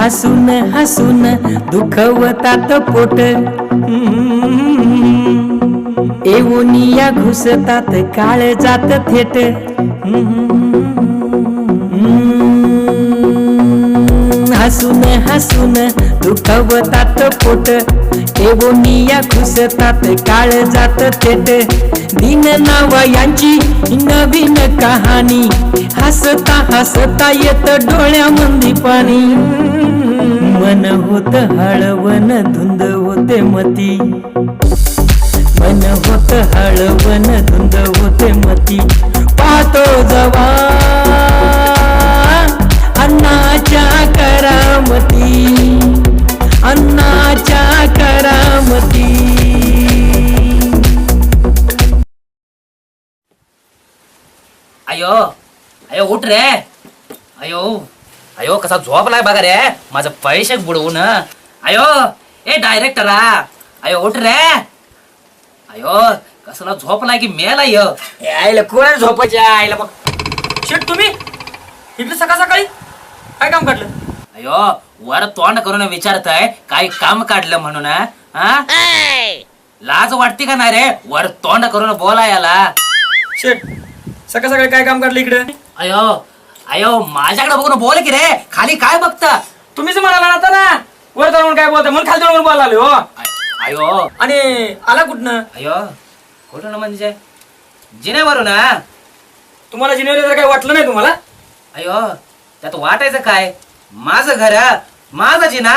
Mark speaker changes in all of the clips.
Speaker 1: हसून हसून दुखवतात पोट. एवोनिया घुसतात काळ जात थेट. हसून हसून दुखवतात पोट. एवोनिया खुसतात काळ जात थेट. दिन नावा यांची नवीन कहाणी. हसता हसता येत डोळ्यामंदी पाणी. मन होत हळवण धुंद होते मती. मन होत हळवण धुंद होते मती. पाहतो जवा अन्नाच्या करामती. अन्नाच्या करामती.
Speaker 2: अयो अयो उठ रे. अयो अयो कसा झोपलाय बघा रे. माझं पैसे बुडवून. अयो ए डायरेक्टरा अयो उठ रे. अयो कसला झोपलाय की मेला य
Speaker 3: आईला कोणा झोपायच्या आईला मग शेट तुम्ही. इकडे सकाळ सकाळी. काय काम काढलं?
Speaker 2: अयो वर तोंड करून विचारतय काही काम काढलं म्हणून हा? लाज वाटते का नाही रे वर तोंड करून बोलायला
Speaker 3: शेट सकाळ सकाळी काय काम काढलं इकडे?
Speaker 2: अयो अयो माझ्याकडे बघून बोल की रे खाली काय बघता?
Speaker 3: तुम्हीच म्हणाला ना आता ना वर जाऊन काय बोलता म्हणून खाली जाऊन बोलायला आलो हो.
Speaker 2: अयो.
Speaker 3: आणि आला कुठनं?
Speaker 2: अयो कुठं ना म्हणजे? जिन्यावरून ना
Speaker 3: तुम्हाला जिनेवर जर काही वाटलं नाही तुम्हाला?
Speaker 2: अयो त्यात वाटायचं काय? माझं घर माझं जिना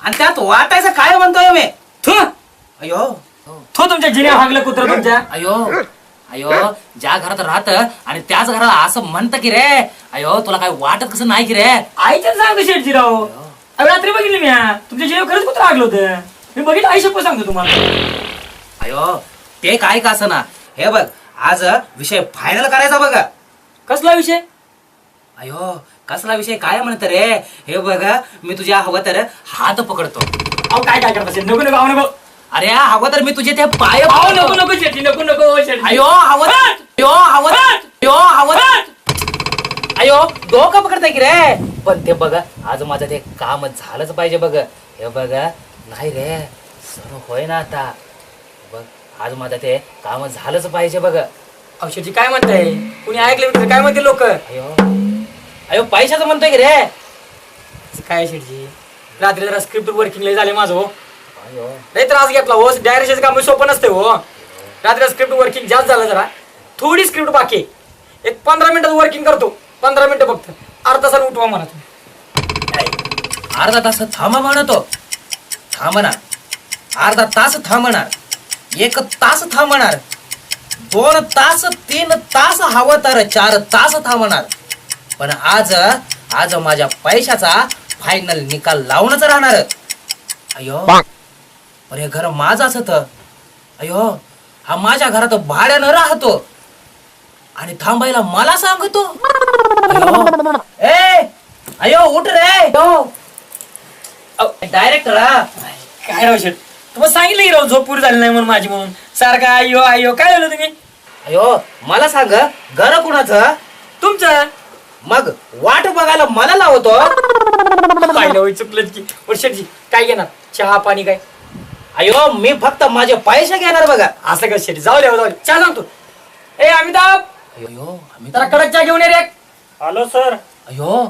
Speaker 2: आणि त्यात वाटायचं काय म्हणतोय मी?
Speaker 3: थु!
Speaker 2: अयो.
Speaker 3: थो तुमच्या जिने हागलं कुत्र तुमच्या.
Speaker 2: अयो अयो ज्या घरात राहत आणि त्याच घराला असं म्हणत की रे अयो तुला काय वाटत कसं नाही की रे?
Speaker 3: आईच्याच सांगतो शेटजी राव अरे रात्री बघितली मी. तुमच्या जिनेवर खरंच कुत्र हागलं होतं. मी बघितलं आई शप्प सांगतो तुम्हाला.
Speaker 2: अयो ते काय का ना? हे बघ आज विषय फायनल करायचा बघ.
Speaker 3: कसला विषय?
Speaker 2: अयो कसला विषय? काय म्हणत रे? हे बघ मी तुझ्या हवं तर हात पकडतो.
Speaker 3: अहो काय काय करत असेल नको नको.
Speaker 2: अरे हवं तर मी तुझे ते पाय
Speaker 3: अहो. नको नको शेटजी नको नको शेटजी
Speaker 2: अयो हवं अयो हवं अयो हवं अयो डोकं पकडताय की रे? पण ते बघ आज माझं ते काम झालंच पाहिजे बघ. हे बघ नाही रे सर होय ना आता. बघ आज माझं ते काम झालंच पाहिजे बघ.
Speaker 3: शेटजी काय म्हणताय? कुणी ऐकलं तर काय म्हणते लोक?
Speaker 2: अयो. अयो पैशाचं म्हणतोय की रे?
Speaker 3: काय शेटजी रात्री जरा स्क्रिप्ट वर्किंग लय झाले माझं हो.
Speaker 2: अयो.
Speaker 3: लय त्रास घेतला हो. डायरेक्शन काम सोपं नसते हो. रात्री स्क्रिप्ट वर्किंग जास्त झालं जरा. थोडी स्क्रिप्ट बाकी आहे. एक पंधरा मिनिटात वर्किंग करतो. पंधरा मिनिटं फक्त. अर्धा तासाने उठवा तुम्ही.
Speaker 2: अर्धा तास थांबा म्हणतो थांबणार. अर्धा तास थांबणार. एक तास थांबणार. दोन तास तीन तास हवं तर चार तास थांबणार. पण आज आज माझ्या पैशाचा फायनल निकाल लावूनच राहणार. अयो पण हे घर माझं असत अयो हा माझ्या घरात भाड्यानं राहतो. आणि थांबायला मला सांगतो. ए अयो उठ रे. डायरेक्टर
Speaker 3: काय शेट तुम्हाला सांगितलं की राव झोप पुरी झाली नाही म्हणून माझी म्हणून. सारखा अयो अयो काय झालं तुम्ही?
Speaker 2: अयो मला सांग घर कुणाचं?
Speaker 3: तुमचं?
Speaker 2: मग वाट बघायला मला लावतो.
Speaker 3: काय चुकलं की. शेटजी काय घेणार? चहा पाणी काय?
Speaker 2: अयो मी फक्त माझे पैसे घेणार बघा.
Speaker 3: असं का शेट जाऊ द्या जाऊ द्या. चहा सांगतो. ए अमिताभ!
Speaker 2: अयो अमित
Speaker 3: जरा कडक चहा घेऊन ये रे हॅलो सर.
Speaker 2: अयो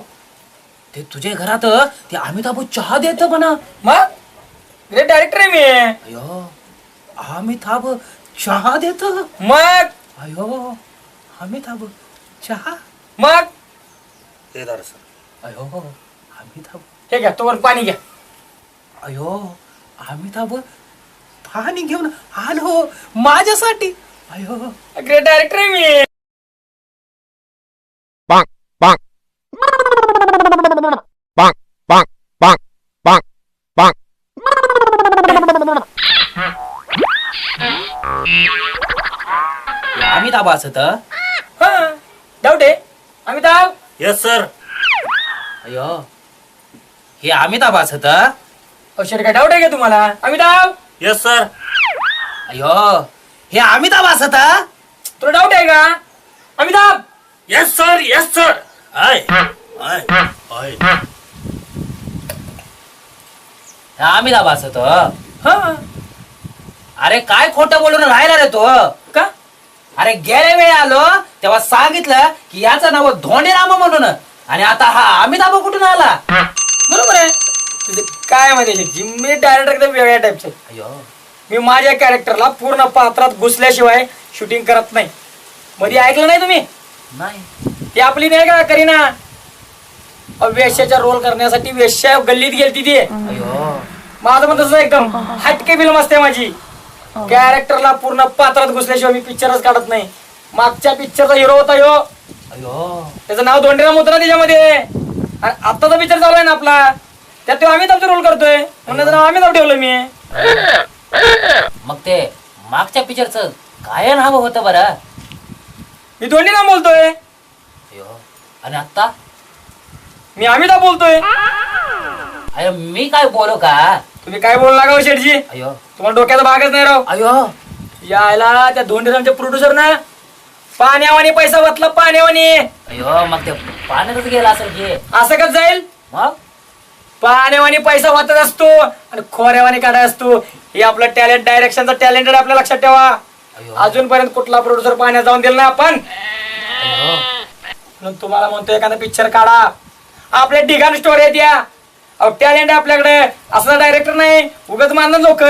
Speaker 2: ते तुझ्या घरात ते अमिताभ चहा देत म्हणा.
Speaker 3: मग? आहे मी.
Speaker 2: अयो अमिताभ चहा देत.
Speaker 3: मग?
Speaker 2: अयो अमिताभ चहा.
Speaker 3: मग?
Speaker 2: अयो अमिताभ
Speaker 3: हे घ्या तोवर पाणी घ्या.
Speaker 2: अयो अमिताभ पाणी घेऊन आलो माझ्यासाठी. अयो
Speaker 3: ग्रेट डायरेक्टर मी.
Speaker 4: bonk.
Speaker 2: असत
Speaker 3: हा. डाऊट आहे अमिताभ.
Speaker 5: येस सर
Speaker 2: अयो हे अमिताभ असत
Speaker 3: औषध काय डाऊट आहे का तुम्हाला? अमिताभ.
Speaker 5: येस सर
Speaker 2: अयो हे अमिताभ असत
Speaker 3: तुला डाऊट आहे का? Amitabh.
Speaker 5: Yes sir yes sir I. I. I.
Speaker 2: Amitabh असं तो
Speaker 3: हा.
Speaker 2: अरे काय खोटं बोलून राहिला रे तो?
Speaker 3: का?
Speaker 2: अरे गेल्या वेळी आलो तेव्हा सांगितलं की याचं नाव धोंडे राम म्हणून. आणि आता हा अमिताभ कुठून आला?
Speaker 3: बरोबर आहे. तुझे काय माहिती शेटजी मी डायरेक्टर एकदम वेगळ्या टाईपचे
Speaker 2: अयो
Speaker 3: मी माझ्या कॅरेक्टरला पूर्ण पात्रात घुसल्याशिवाय शूटिंग करत नाही. मध्ये ऐकलं नाही तुम्ही?
Speaker 2: नाही.
Speaker 3: ती आपली नाही का करीना? अहो, वेश्याचा रोल करण्यासाठी वेश्या गल्लीत गेलती ती.
Speaker 2: अयो
Speaker 3: माझं पण तसं एकदम. हटके फिल्म असते माझी. कॅरेक्टरला पूर्ण पात्रात घुसल्याशिवाय मी पिक्चरच काढत नाही. मागच्या पिक्चरचा हिरो होता ह्यो.
Speaker 2: अयो.
Speaker 3: त्याचं नाव दोंडेराम होतं ना त्याच्यामध्ये. आणि आत्ताचा पिक्चर चालू आहे ना आपला. त्यात तो अमिताभचा रोल करतोय. म्हणून त्याचं नाव अमिताभ ठेवलं मी.
Speaker 2: मग ते मागच्या पिक्चरचं काय नाव होतं बरं?
Speaker 3: मी दोंडेराम बोलतोय.
Speaker 2: अयो. आणि आता
Speaker 3: मी अमिताभ बोलतोय.
Speaker 2: अयो मी काय बोलू का?
Speaker 3: तुम्ही काय बोलू नका हो शेठजी?
Speaker 2: अयो.
Speaker 3: तुम्हाला डोक्याचा भागच नाही राव.
Speaker 2: अयो.
Speaker 3: यायला त्या धोंडेरामच्या प्रोड्युसर ना पाण्यावानी पैसा वाचला पाण्यावानी.
Speaker 2: अयो मग ते पाण्यातच गेला असेल की.
Speaker 3: असं कसं जाईल?
Speaker 2: मग?
Speaker 3: पाण्यावानी पैसा वाचत असतो आणि खोऱ्यावानी काढाय असतो. हे आपलं टॅलेंट डायरेक्शनचं टॅलेंटेड आपल्या लक्षात ठेवा.
Speaker 2: अयो.
Speaker 3: अजूनपर्यंत कुठला प्रोड्युसर पाण्यात जाऊन दिला नाही आपण.
Speaker 2: अयो.
Speaker 3: म्हणून तुम्हाला म्हणतो एखादा पिक्चर काढा. आपल्या ठिकाण स्टोरी आहेत या अहो टॅलेंट आपल्याकडे. असं डायरेक्टर नाही. उगाच मानलं लोक.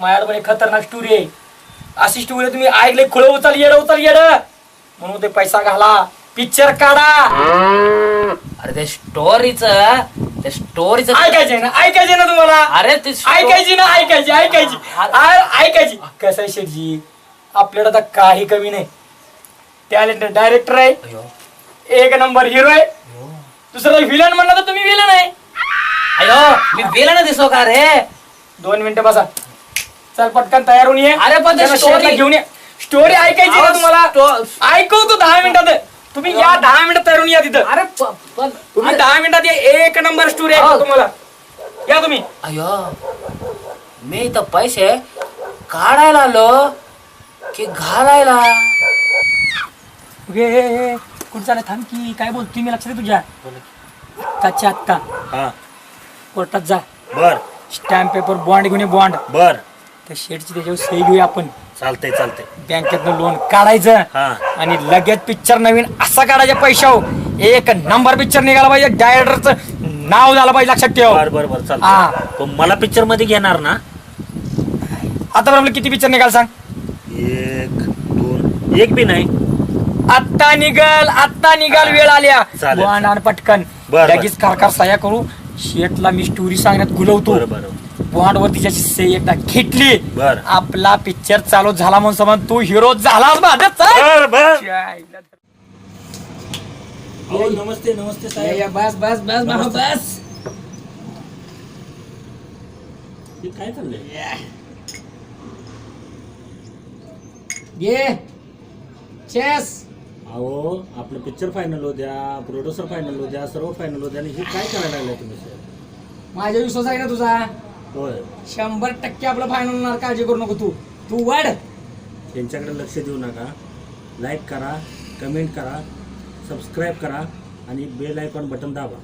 Speaker 3: माझ्याकडे पण एक खतरनाक स्टोरी आहे. अशी स्टोरी तुम्ही ऐकले खुळ उचल येड उचल येड. म्हणून ते पैसा घाला. पिक्चर काढा.
Speaker 2: अरे ते स्टोरीच ते स्टोरीच
Speaker 3: ऐकायचे ना? ऐकायचे ना तुम्हाला?
Speaker 2: अरे ते
Speaker 3: ऐकायची ना? ऐकायची ऐकायची. ऐकायची. कसं आहे शेठजी? आपल्याकडे आता काही कमी नाही. टॅलेंट डायरेक्टर आहे. एक नंबर हिरो आहे. दुसरा विलन म्हणलं तर तुम्ही विलन आहे.
Speaker 2: अयो मी बेला ना दिसो का रे?
Speaker 3: दोन मिनिटं बसा. चल पटकन तयार होऊन ये.
Speaker 2: अरे पण
Speaker 3: त्याला
Speaker 2: story-
Speaker 3: घेऊन ये. स्टोरी ऐकायची ना
Speaker 2: अहो,
Speaker 3: तुम्हाला? ऐकवतो दहा मिनिटात. तुम्ही या दहा मिनिटात तयार होऊन या तिथं.
Speaker 2: अरे प- पण
Speaker 3: तुम्ही दहा मिनिटात या एक नंबर स्टोरी ऐकतो
Speaker 2: अहो.
Speaker 3: तुम्हाला. या तुम्ही.
Speaker 2: अयो मी तर पैसे काढायला आलो की घालायला?
Speaker 3: कुठं चालत थांब की काय बोलतो मी लक्षात तुझ्या? आत्ताच्या आत्ता.
Speaker 5: हा.
Speaker 3: कोर्टात जा.
Speaker 5: बर.
Speaker 3: स्टॅम्प पेपर बॉन्ड घेऊन बॉन्ड
Speaker 5: बर.
Speaker 3: त्या शेडची त्याच्यावर सही घेऊया आपण.
Speaker 5: चालतंय चालतंय.
Speaker 3: बँकेतनं लोन काढायचं
Speaker 5: हा.
Speaker 3: आणि लगेच पिक्चर नवीन असा काढायचा पैशाव एक नंबर पिक्चर निघाला पाहिजे डायरेक्टरचं नाव झालं पाहिजे लक्षात ठेव.
Speaker 5: बर बर बर
Speaker 3: हा.
Speaker 5: चालतंय पण मला पिक्चरमध्ये घेणार ना?
Speaker 3: आता बरोबर किती पिक्चर निघाल सांग?
Speaker 5: एक दोन एक बी नाही.
Speaker 3: आत्ता निघाल आत्ता निघाल वेळ आल्या.
Speaker 5: चालेल.
Speaker 3: बॉन्ड आणि पटकन.
Speaker 5: बर, बर.
Speaker 3: लगेच कारकार सह्या करू. शेटला मी स्टोरी सांगण्यात गुलवतो
Speaker 5: बर बर.
Speaker 3: बॉन्ड वर तिच्याची सही एकदा घेतली.
Speaker 5: बर.
Speaker 3: आपला पिक्चर चालू झाला म्हणून समज तू हिरो झालाच माझा चल.
Speaker 5: बर बर. नमस्ते नमस्ते
Speaker 1: या,
Speaker 5: साहेब.
Speaker 1: या, बस बस बस बाबा बस.
Speaker 5: हे काय चाललंय?
Speaker 1: ये. चेस
Speaker 5: अहो आपलं पिक्चर फायनल होऊ द्या प्रोड्युसर फायनल होऊ द्या सर्व फायनल होऊ द्या आणि हे काय करायला लागलाय तुम्ही सर
Speaker 1: माझ्या विश्वास आहे ना तुझा? शंभर टक्के आपलं फायनल होणार काळजी करू नको तू. तू वाढ.
Speaker 5: त्यांच्याकडे लक्ष देऊ नका. लाईक करा कमेंट करा सबस्क्राईब करा आणि बेल आयकॉन बटन दाबा.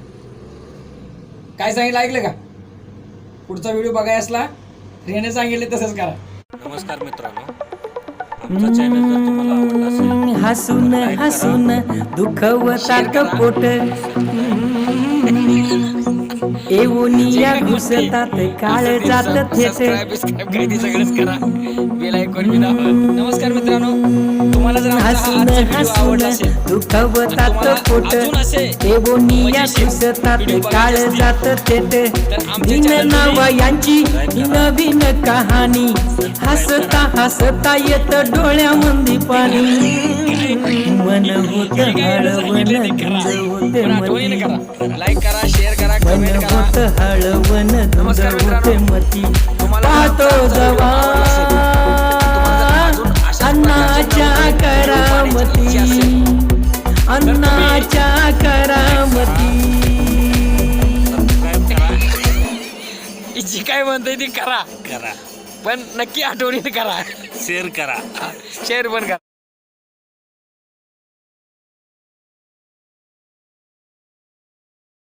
Speaker 1: काय सांगितलं ऐकलं का? पुढचा व्हिडिओ बघाय असला रेने सांगितले तसंच करा.
Speaker 5: नमस्कार मित्रांनो. आमचा चॅनल जर तुम्हाला आवडला असेल
Speaker 1: हसून हसून दुखवतात पोट एवोनिया घुसतात काळ जात थेट
Speaker 3: नमस्कार मित्रांनो. तुम्हाला जर
Speaker 1: हसून दुखवतात पोट. एवोनिया घुसतात काळ जात थेट भिन नाव यांची नवीन कहाणी. हसता हसता येत डोळ्यामंदी पाणी. मन होत हळवण होते मती.
Speaker 3: लाईक करा शेअर करा
Speaker 1: मन
Speaker 3: कमेंट करा.
Speaker 1: होत हळवण होते. मती.
Speaker 3: तुम्हाला
Speaker 1: पाहतो जवा अन्नाच्या करामती. अन्नाच्या करामती.
Speaker 3: जी काय म्हणतोय ती करा.
Speaker 5: करा.
Speaker 3: पण नक्की आठवणीने करा.
Speaker 5: शेअर करा.
Speaker 3: शेअर पण करा.